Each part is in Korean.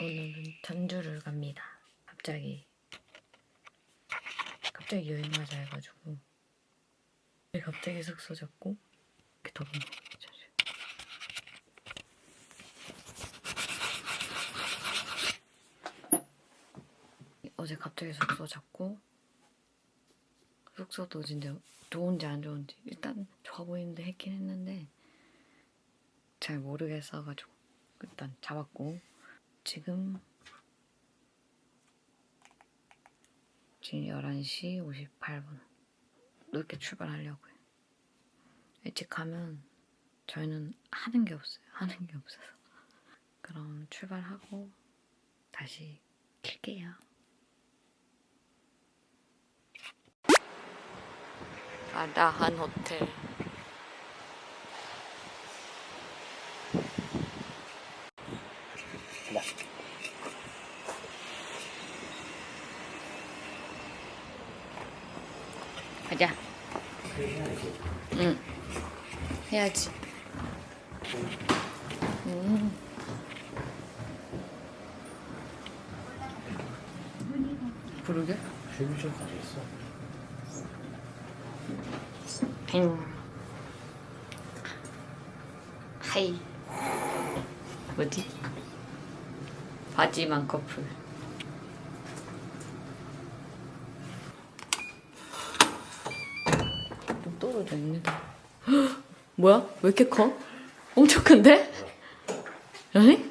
오늘은 전주를 갑니다. 갑자기 갑자기 여행 가자 해가지고 갑자기 숙소 잡고 이렇게 전주. 어제 갑자기 숙소 잡고 숙소도 진짜 좋은지 안 좋은지 일단 좋아 보이는데 했긴 했는데 잘 모르겠어가지고 일단 잡았고 지금 지금 11시 58분. 늦게 출발하려고요. 일찍 가면 저희는 하는 게 없어요. 하는 게 없어서. 그럼 출발하고 다시 킬게요. 아라한 호텔 가자. 응. 해야지. 음. 그러게? 휴게실까지 있어. 행. 하이. 뭐지? 바지만 커플. 좀 떨어져 있네. 뭐야? 왜 이렇게 커? 엄청 큰데? 에이?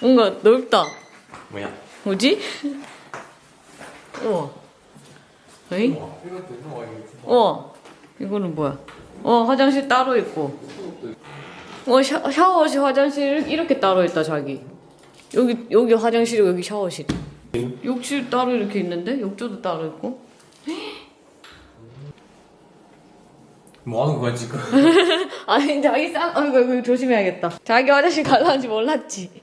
뭔가 넓다. 뭐야? 뭐지? 우와. 에이? 어, 이거는 뭐야? 어, 화장실 따로 있고. 어, 샤, 샤워실, 화장실 이렇게 따로 있다, 자기. 여기, 여기 화장실이고 여기 샤워실. 욕실 따로 이렇게 있는데? 욕조도 따로 있고. 뭐 하는 거야 지금? 아니, 자기 쌍, 어, 이거, 이거 조심해야겠다. 자기 화장실 갈라는지 몰랐지.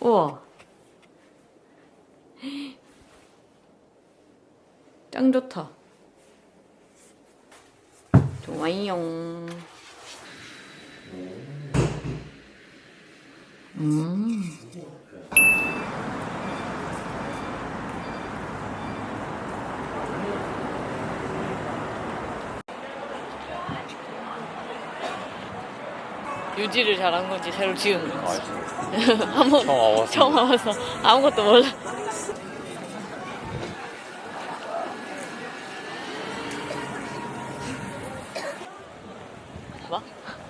우와. 짱 좋다. 좋아요. 음. 유지를 잘한 건지 새로 지은 건지 한번 처음 와봤습니다. 처음 와서 아무것도 몰라 뭐?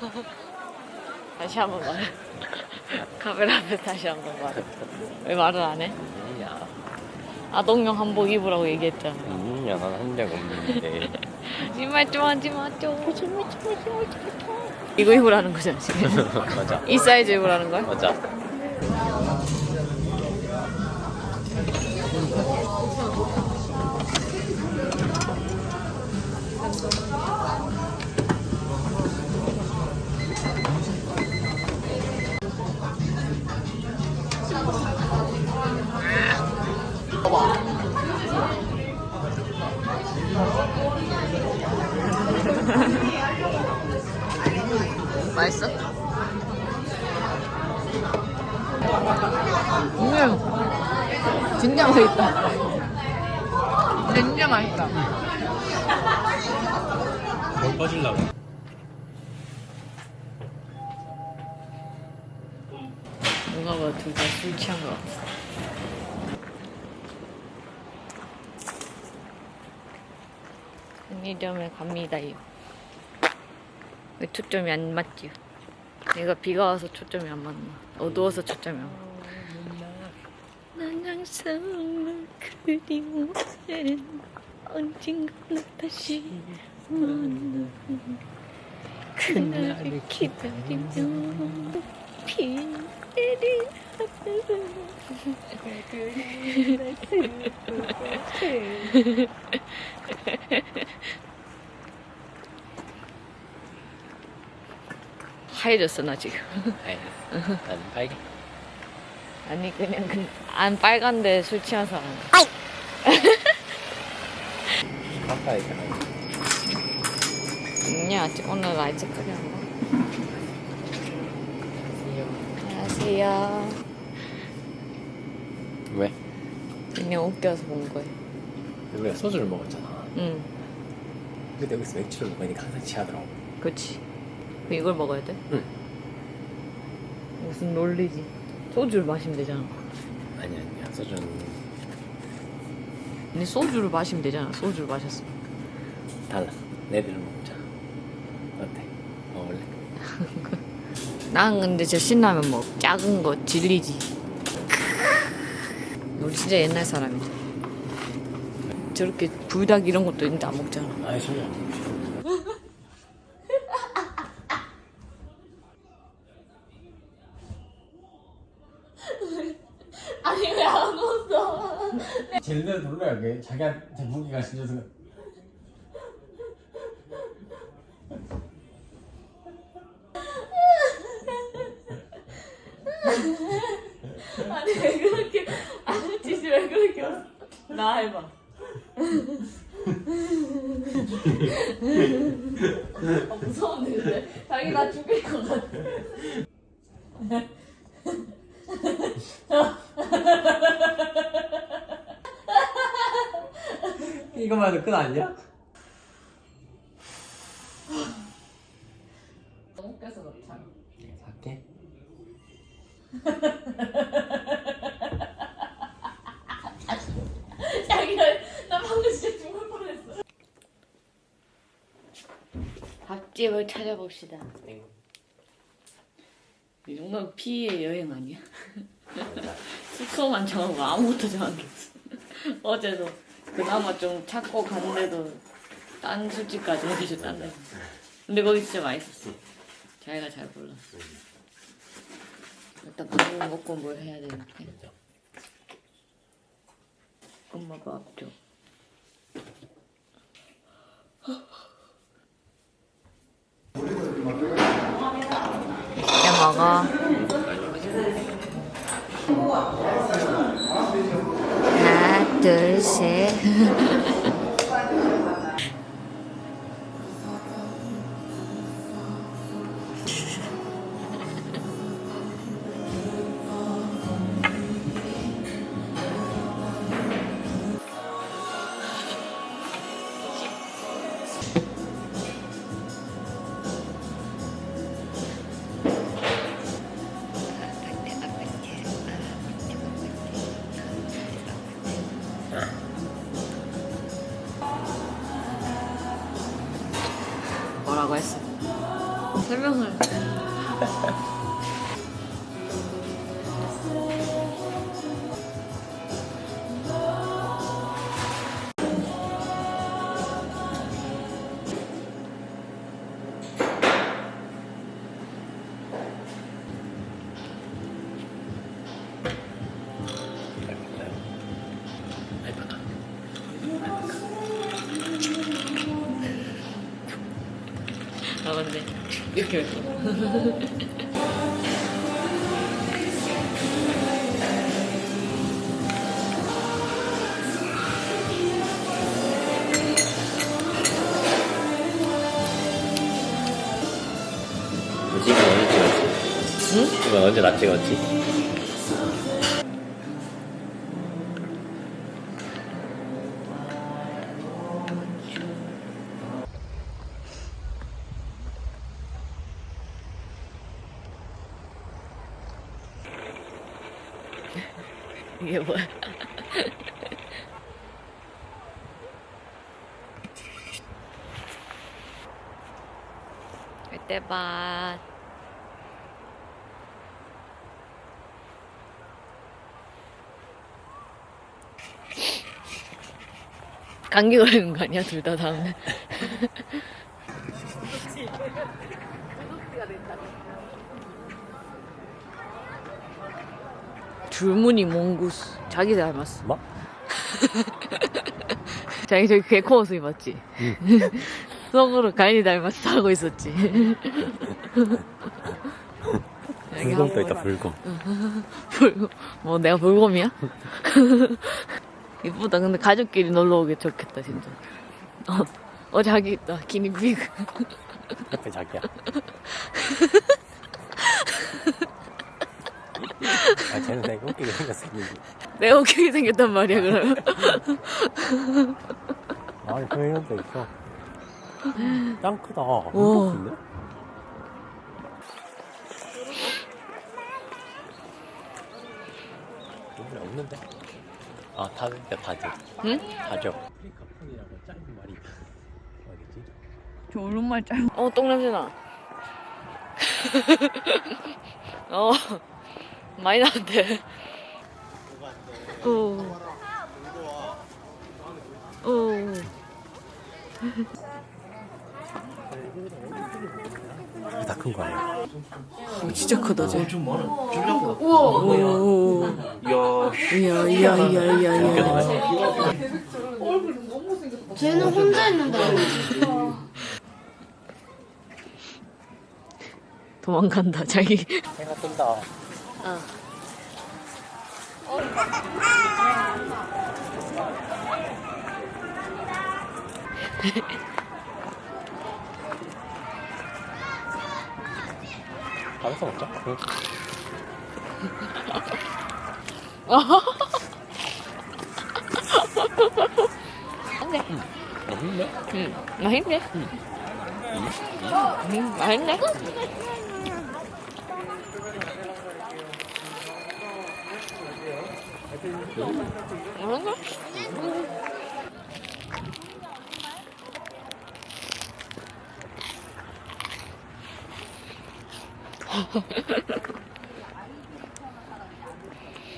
다시 한번 말해 카메라 앞에 다시 한번 말해 왜 말을 안 해? 아니야. 아동용 한복 입으라고 얘기했잖아 아니야 난 한 적 없는데. 신발 좀 하지 마죠 신발 좀 하지 마죠 이거 입으라는 거잖아 지금 맞아. 이 사이즈 입으라는 거야? 맞아. 맛있어? 음, 진짜 맛있다. 진짜 맛있다. 뭘 빠질라고? 뭔가 봐, 둘다술 취한 것 같아. 편의점에 갑니다요. 왜 초점이 안 맞지요? 내가 비가 와서 초점이 안 맞나? 어두워서 초점이 안 맞나? 난 항상 널 그리워해 언젠가 나 다시 만나 그날을 기다리며 비밀이 하 얘졌어 나 지금 아니. 난 빨개. 아니 그냥 그, 안 빨간데 술 취한 사람 아! 가. 아니야 오늘 라이트 크게 한 거. 안녕하세요. 왜? 그냥 웃겨서 본 거야. 우리가 소주를 먹었잖아. 응, 근데 여기서 맥주를 먹으니까 항상 취하더라고. 그렇지. 이걸 먹어야 돼? 응. 무슨 논리지? 소주를 마시면 되잖아. 아니 아니야 소주는 근데 소주를 마시면 되잖아. 소주를 마셨어. 달라. 내들을 먹자. 어때? 먹을래? 난 근데 저 신라면 뭐 작은 거 질리지. 우리 진짜 옛날 사람이다. 저렇게 불닭 이런 것도 있는데 안 먹잖아. 아니 전혀. 아니 왜 안 웃어? 돼. 자기한테 무기가 신져서. 아니 왜 그렇게 아니 지시 왜 그렇게 웃어? 나 해봐. 아, 무서운데 근데 자기 나 죽일 것 같아. 이거만 해도 끝 아니야? 너무 웃겨서 그렇다. 살게. 자기가 나 방금 진짜 죽을 뻔했어. 밥집을 찾아봅시다. 이 정도면 피의 여행 아니야? 숙소만 정하고 아무것도 정한 게 없어. 어제도 그나마 좀 찾고 갔는데도 딴 술집까지 해주죠, 딴 데. 근데 거기 진짜 맛있었어. 자기가 잘 골랐어. 일단 밥을 먹고 뭘 해야 되는데. 엄마가 앞쪽. 야 먹어. 하나, 둘, 셋. 이렇게 했어. 이건 언제 찍었지? 응? 이건 언제 나 찍었지? 이게 뭐야? 그때 봐. 감기 걸리는 거 아니야? 둘 다 다음에. 줄무늬 몽구스 자기 닮았어. 뭐? 자기 저기 개코 옷 입었지. 속으로 가인이 닮았어 하고 있었지. 불곰 또 있다 불곰. 불곰. 뭐 내가 불곰이야? 이쁘다. 근데 가족끼리 놀러 오기 좋겠다 진짜. 어, 어 자기 있다. 기니피그. 옆에 자기야. 아 쟤는 되게 웃기게 생겼어. 내가 웃기게 생겼단 말이야 그러면 아니 그 이런 데 있어 짱 크다. 엄청 큰데? 여기 없는데? 아 다니까 다죠 응? 다죠 프리카폰이라고 짧은 말이 어디지? 저 얼룩말 짧 어, 똥냄새 나. 어, 많이 나는데. 어. 어. 다큰 거 아니야? 진짜 크다, 쟤. 좀 많아. 주려고. 오. 야, 이야, 이야, 이야, 이야, 이야. 쟤는 혼자 있는데 도망간다, 자기. 해가 뜬다 어. 가면서 먹자 응. 안돼. 맛있네 응, 맛있네. 응, 맛있네. 맛있네. 그런가?